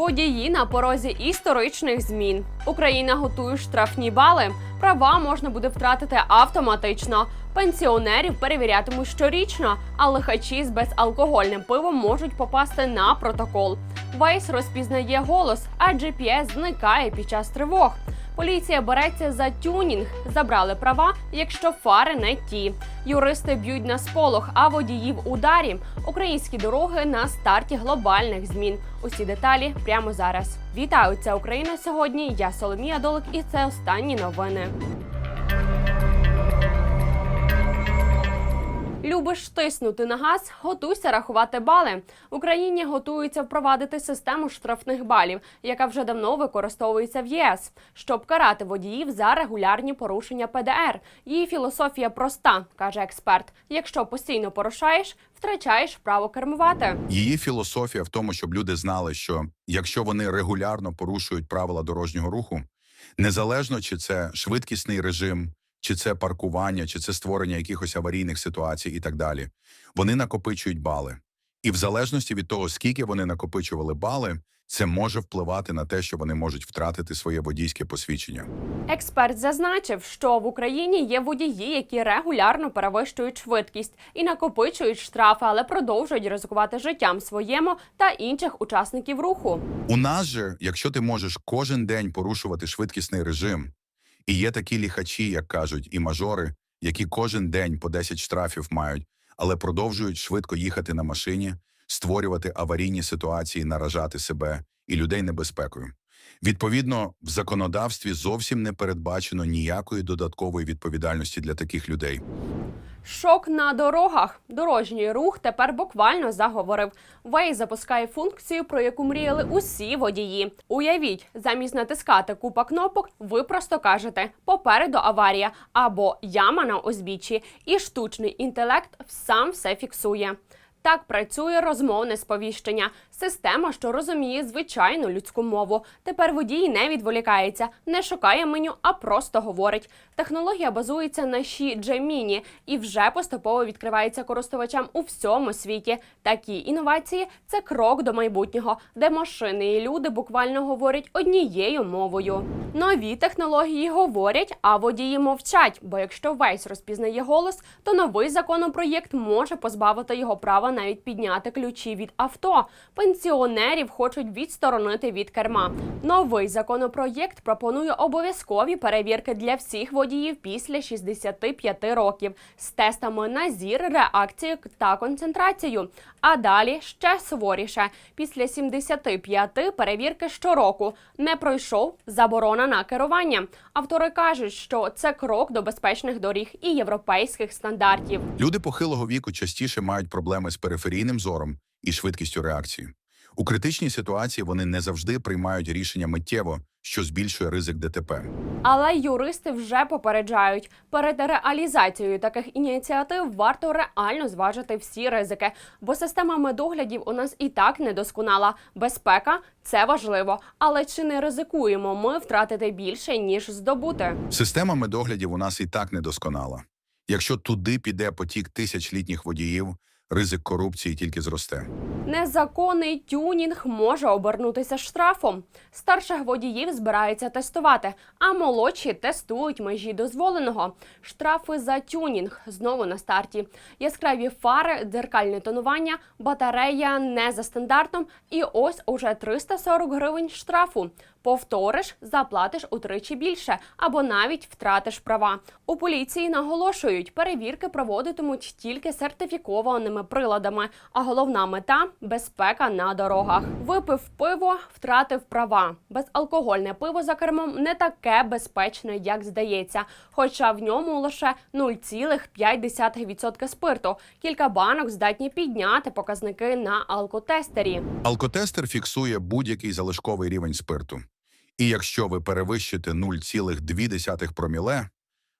Водії на порозі історичних змін. Україна готує штрафні бали. Права можна буде втратити автоматично. Пенсіонерів перевірятимуть щорічно, а лихачі з безалкогольним пивом можуть попасти на протокол. Вейс розпізнає голос, а GPS зникає під час тривог. Поліція береться за тюнінг, забрали права, якщо фари не ті. Юристи б'ють на сполох, а водіїв ударі. Українські дороги на старті глобальних змін. Усі деталі прямо зараз. Вітаю, це Україна сьогодні. Я Соломія Долик, і це останні новини. Любиш тиснути на газ, готуйся рахувати бали. В Україні готуються впровадити систему штрафних балів, яка вже давно використовується в ЄС, щоб карати водіїв за регулярні порушення ПДР. Її філософія проста, каже експерт. Якщо постійно порушаєш, втрачаєш право кермувати. Її філософія в тому, щоб люди знали, що якщо вони регулярно порушують правила дорожнього руху, незалежно чи це швидкісний режим, чи це паркування, чи це створення якихось аварійних ситуацій і так далі, вони накопичують бали. І в залежності від того, скільки вони накопичували бали, це може впливати на те, що вони можуть втратити своє водійське посвідчення. Експерт зазначив, що в Україні є водії, які регулярно перевищують швидкість і накопичують штрафи, але продовжують ризикувати життям своєму та інших учасників руху. У нас же, якщо ти можеш кожен день порушувати швидкісний режим, і є такі ліхачі, як кажуть, і мажори, які кожен день по 10 штрафів мають, але продовжують швидко їхати на машині, створювати аварійні ситуації, наражати себе і людей небезпекою. Відповідно, в законодавстві зовсім не передбачено ніякої додаткової відповідальності для таких людей. Шок на дорогах. Дорожній рух тепер буквально заговорив. Вей запускає функцію, про яку мріяли усі водії. Уявіть, замість натискати купа кнопок, ви просто кажете попереду аварія або яма на узбіччі, і штучний інтелект сам все фіксує. Так працює розмовне сповіщення, система, що розуміє звичайну людську мову. Тепер водій не відволікається, не шукає меню, а просто говорить. Технологія базується на Ші Gemini і вже поступово відкривається користувачам у всьому світі. Такі інновації це крок до майбутнього, де машини і люди буквально говорять однією мовою. Нові технології говорять, а водії мовчать. Бо якщо весь розпізнає голос, то новий законопроєкт може позбавити його права навіть підняти ключі від авто. Пенсіонерів хочуть відсторонити від керма. Новий законопроєкт пропонує обов'язкові перевірки для всіх водіїв після 65 років з тестами на зір, реакцію та концентрацію. А далі ще суворіше. Після 75 перевірки щороку не пройшов заборона на керування. Автори кажуть, що це крок до безпечних доріг і європейських стандартів. Люди похилого віку частіше мають проблеми з периферійним зором і швидкістю реакції. У критичній ситуації вони не завжди приймають рішення миттєво, що збільшує ризик ДТП. Але юристи вже попереджають, перед реалізацією таких ініціатив варто реально зважити всі ризики, бо система медоглядів у нас і так недосконала. Безпека це важливо, але чи не ризикуємо ми втратити більше ніж здобути? Система медоглядів у нас і так недосконала. Якщо туди піде потік тисяч літніх водіїв, ризик корупції тільки зросте. Незаконний тюнінг може обернутися штрафом. Старших водіїв збираються тестувати, а молодші тестують межі дозволеного. Штрафи за тюнінг знову на старті. Яскраві фари, дзеркальне тонування, батарея не за стандартом. І ось уже 340 гривень штрафу. Повториш, заплатиш утричі більше або навіть втратиш права. У поліції наголошують, перевірки проводитимуть тільки сертифікованими приладами. А головна мета безпека на дорогах. Випив пиво, втратив права. Безалкогольне пиво за кермом не таке безпечне, як здається, хоча в ньому лише 0,5% спирту. Кілька банок здатні підняти показники на алкотестері. Алкотестер фіксує будь-який залишковий рівень спирту. І якщо ви перевищите 0,2 проміле,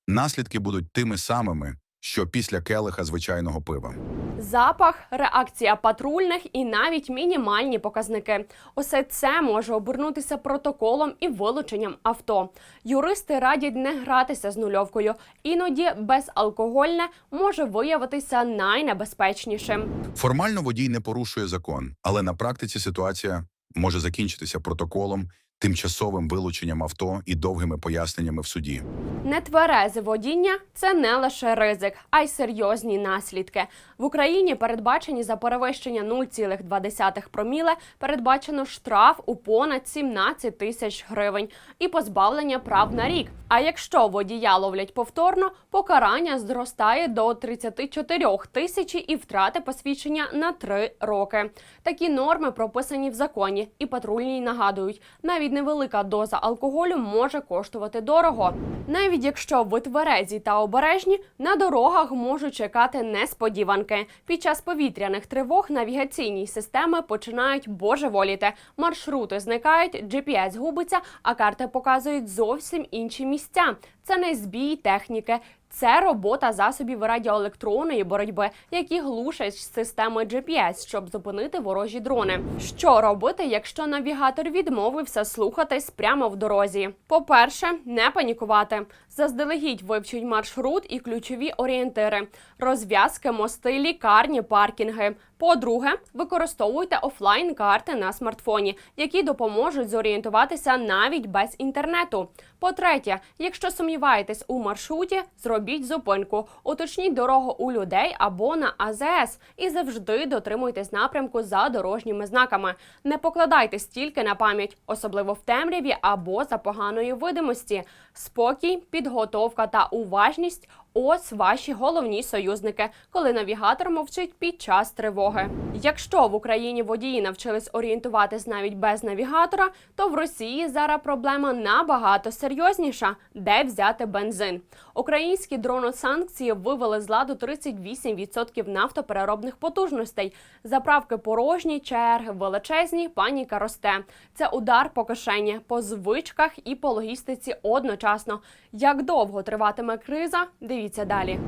наслідки будуть тими самими, що після келиха звичайного пива. Запах, реакція патрульних і навіть мінімальні показники. Усе це може обернутися протоколом і вилученням авто. Юристи радять не гратися з нульовкою. Іноді безалкогольне може виявитися найнебезпечнішим. Формально водій не порушує закон, але на практиці ситуація може закінчитися протоколом, тимчасовим вилученням авто і довгими поясненнями в суді. Нетверезе водіння це не лише ризик, а й серйозні наслідки. В Україні передбачені за перевищення 0,2 проміле передбачено штраф у понад 17 тисяч гривень і позбавлення прав на рік. А якщо водія ловлять повторно, покарання зростає до 34 тисячі і втрати посвідчення на 3 роки. Такі норми прописані в законі, і патрульні нагадують, навіть невелика доза алкоголю може коштувати дорого. Навіть якщо ви тверезі та обережні, на дорогах можуть чекати несподіванки. Під час повітряних тривог навігаційні системи починають божеволіти. Маршрути зникають, GPS губиться, а карти показують зовсім інші місця. Це не збій техніки. Це робота засобів радіоелектронної боротьби, які глушать системи GPS, щоб зупинити ворожі дрони. Що робити, якщо навігатор відмовився слухатись прямо в дорозі? По-перше, не панікувати. Заздалегідь вивчіть маршрут і ключові орієнтири, розв'язки, мости, лікарні, паркінги. По-друге, використовуйте офлайн карти на смартфоні, які допоможуть зорієнтуватися навіть без інтернету. По-третє, якщо сумніваєтесь у маршруті, зробіть зупинку, уточніть дорогу у людей або на АЗС і завжди дотримуйтесь напрямку за дорожніми знаками. Не покладайтесь тільки на пам'ять, особливо в темряві або за поганої видимості. Спокій, підготовка та уважність ось ваші головні союзники, коли навігатор мовчить під час тривоги. Якщо в Україні водії навчились орієнтуватись навіть без навігатора, то в Росії зараз проблема набагато серйозніша: де взяти бензин. Українські дроносанкції вивели з ладу 38% нафтопереробних потужностей. Заправки порожні, черги величезні, паніка росте. Це удар по кишені, по звичках і по логістиці одночасно. Як довго триватиме криза? Дивіться далі.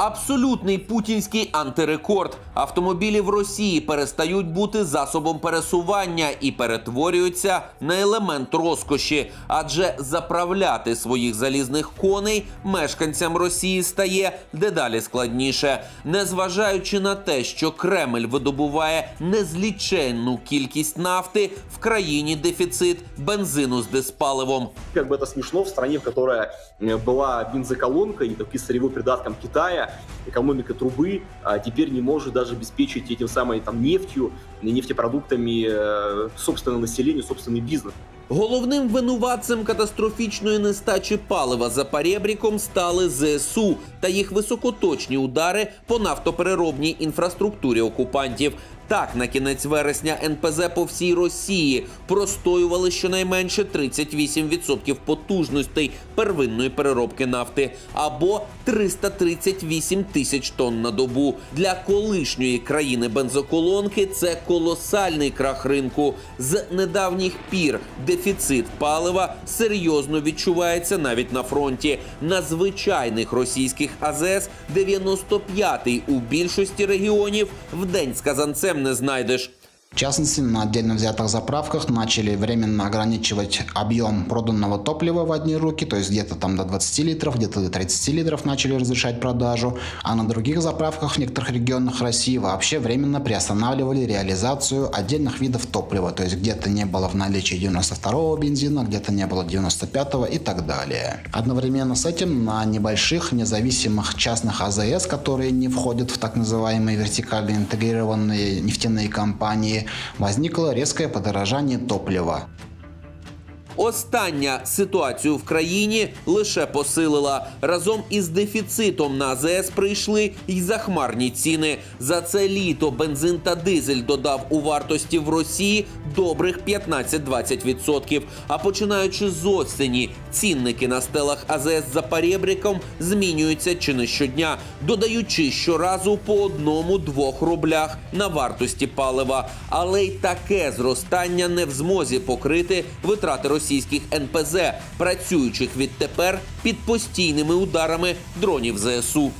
Абсолютний путінський антирекорд. Автомобілі в Росії перестають бути засобом пересування і перетворюються на елемент розкоші, адже заправляти своїх залізних коней мешканцям Росії стає дедалі складніше, незважаючи на те, що Кремль видобуває незліченну кількість нафти, в країні дефіцит бензину з диспаливом. Как бы это смешно в стране, в которой э, была бензоколонка и таки сырьевой придатком Китая, экономика трубы а теперь не может даже обеспечить этим самой там нефтью, нефтепродуктами э, собственное население, собственный бизнес. Головним винуватцем катастрофічної нестачі палива за перебріком стали ЗСУ та їх високоточні удари по нафтопереробній інфраструктурі окупантів. Так, на кінець вересня НПЗ по всій Росії простоювали щонайменше 38% потужностей первинної переробки нафти або 338 тисяч тонн на добу. Для колишньої країни бензоколонки це колосальний крах ринку. З недавніх пір дефіцит палива серйозно відчувається навіть на фронті. На звичайних російських АЗС 95-й у більшості регіонів в день з казанцем не знайдеш. В частности, на отдельно взятых заправках начали временно ограничивать объем проданного топлива в одни руки, то есть где-то там до 20 литров, где-то до 30 литров начали разрешать продажу, а на других заправках в некоторых регионах России вообще временно приостанавливали реализацию отдельных видов топлива, то есть где-то не было в наличии 92-го бензина, где-то не было 95-го и так далее. Одновременно с этим на небольших независимых частных АЗС, которые не входят в так называемые вертикально интегрированные нефтяные компании, возникло резкое подорожание топлива. Остання ситуацію в країні лише посилила. Разом із дефіцитом на АЗС прийшли й захмарні ціни. За це літо бензин та дизель додав у вартості в Росії добрих 15-20%. А починаючи з осені, цінники на стелах АЗС за перебріком змінюються чи не щодня, додаючи щоразу по одному-двох рублях на вартості палива. Але й таке зростання не в змозі покрити витрати російських НПЗ, працюючих відтепер під постійними ударами дронів ЗСУ.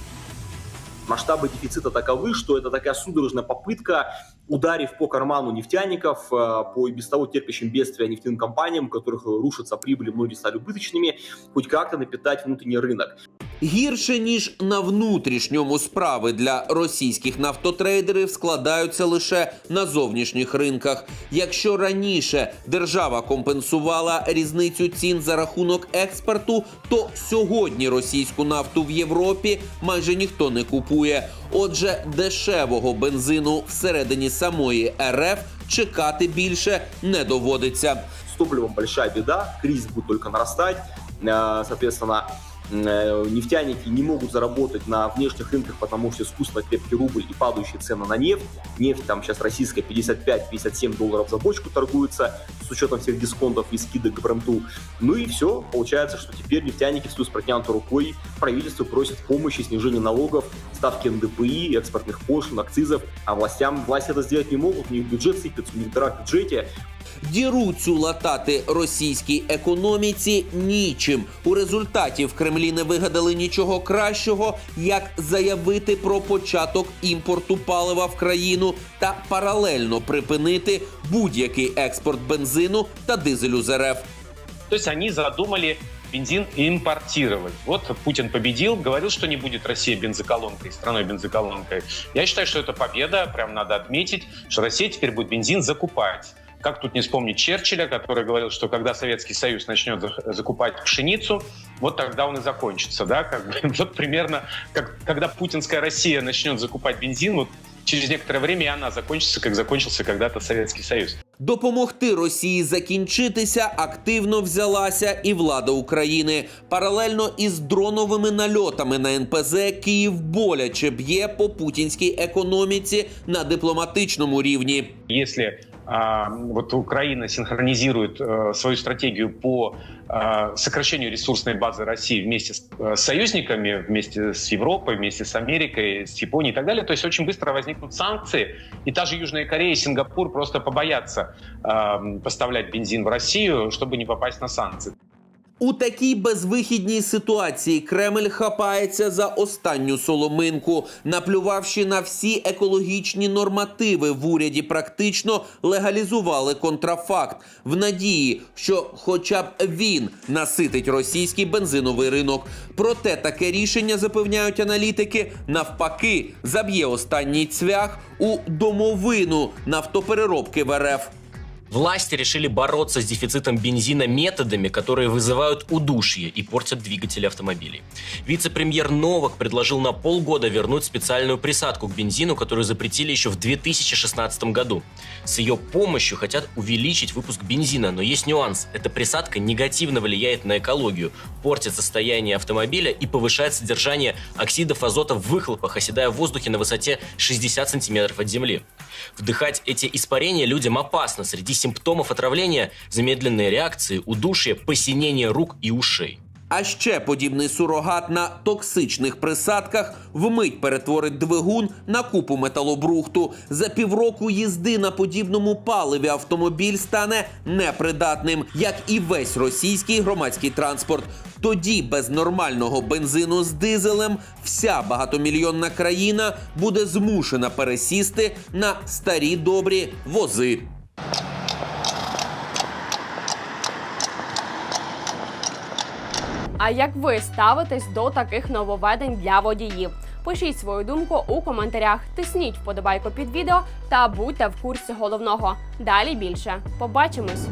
Масштабы дефицита таковы, что это такая судорожная попытка, ударив по карману нефтяников, э, по и без того терпящим бедствия нефтяным компаниям, у которых рушатся прибыли, многие стали убыточными, хоть как-то напитать внутренний рынок. Гірше ніж на внутрішньому справи для російських нафтотрейдерів складаються лише на зовнішніх ринках. Якщо раніше держава компенсувала різницю цін за рахунок експорту, то сьогодні російську нафту в Європі майже ніхто не купує. Отже, дешевого бензину всередині самої РФ чекати більше не доводиться. С топливом большая беда, кризис будет только нарастать. Э, Соответственно, нефтяники не могут заработать на внешних рынках, потому что искусственно крепкий рубль и падающие цены на нефть. Нефть там сейчас российская 55-57 долларов за бочку торгуется, с учетом всех дисконтов и скидок бренду. Ну и все, получается, что теперь нефтяники встают с протянутой рукой, правительство просит помощи, снижения налогов, ставки НДПИ, экспортных пошлин, акцизов, а властям власти это сделать не могут, у них бюджет сыпется, у них дыра в бюджете, Діру цю латати російській економіці нічим. У результаті в Кремлі не вигадали нічого кращого, як заявити про початок імпорту палива в країну та паралельно припинити будь-який експорт бензину та дизелю з РФ. То есть они задумали бензин импортировать. Вот Путин победил, говорил, что не будет Россия бензоколонкой, страной бензоколонкой. Я считаю, что это победа, прям надо отметить, что Россия теперь будет бензин закупать. Как тут не вспомнить Черчилля, который говорил, что когда Советский Союз начнет за- закупать пшеницу, вот тогда он и закончится, да, как бы, вот примерно, как, когда путинская Россия начнет закупать бензин, вот через некоторое время и она закончится, как закончился когда-то Советский Союз. Допомогти Росії закінчитися активно взялася і влада України. Паралельно із дроновими нальотами на НПЗ Київ боляче б'є по путінській економіці на дипломатичному рівні. А, вот Украина синхронизирует э, свою стратегию по э, сокращению ресурсной базы России вместе с э, союзниками, вместе с Европой, вместе с Америкой, с Японией и так далее, то есть очень быстро возникнут санкции, и та же Южная Корея и Сингапур просто побоятся э, поставлять бензин в Россию, чтобы не попасть на санкции. У такій безвихідній ситуації Кремль хапається за останню соломинку, наплювавши на всі екологічні нормативи в уряді, практично легалізували контрафакт в надії, що хоча б він наситить російський бензиновий ринок. Проте таке рішення запевняють аналітики, навпаки, заб'є останній цвях у домовину нафтопереробки в РФ. Власти решили бороться с дефицитом бензина методами, которые вызывают удушье и портят двигатели автомобилей. Вице-премьер Новак предложил на полгода вернуть специальную присадку к бензину, которую запретили еще в 2016 году. С ее помощью хотят увеличить выпуск бензина, но есть нюанс. Эта присадка негативно влияет на экологию, портит состояние автомобиля и повышает содержание оксидов азота в выхлопах, оседая в воздухе на высоте 60 сантиметров от земли. Вдыхать эти испарения людям опасно. Среди симптомов отравления замедленные реакции, удушье, посинение рук и ушей. А ще подібний сурогат на токсичних присадках вмить перетворить двигун на купу металобрухту. За півроку їзди на подібному паливі автомобіль стане непридатним, як і весь російський громадський транспорт. Тоді без нормального бензину з дизелем вся багатомільйонна країна буде змушена пересісти на старі добрі вози. А як ви ставитесь до таких нововведень для водіїв? Пишіть свою думку у коментарях, тисніть вподобайку під відео та будьте в курсі головного. Далі більше. Побачимось!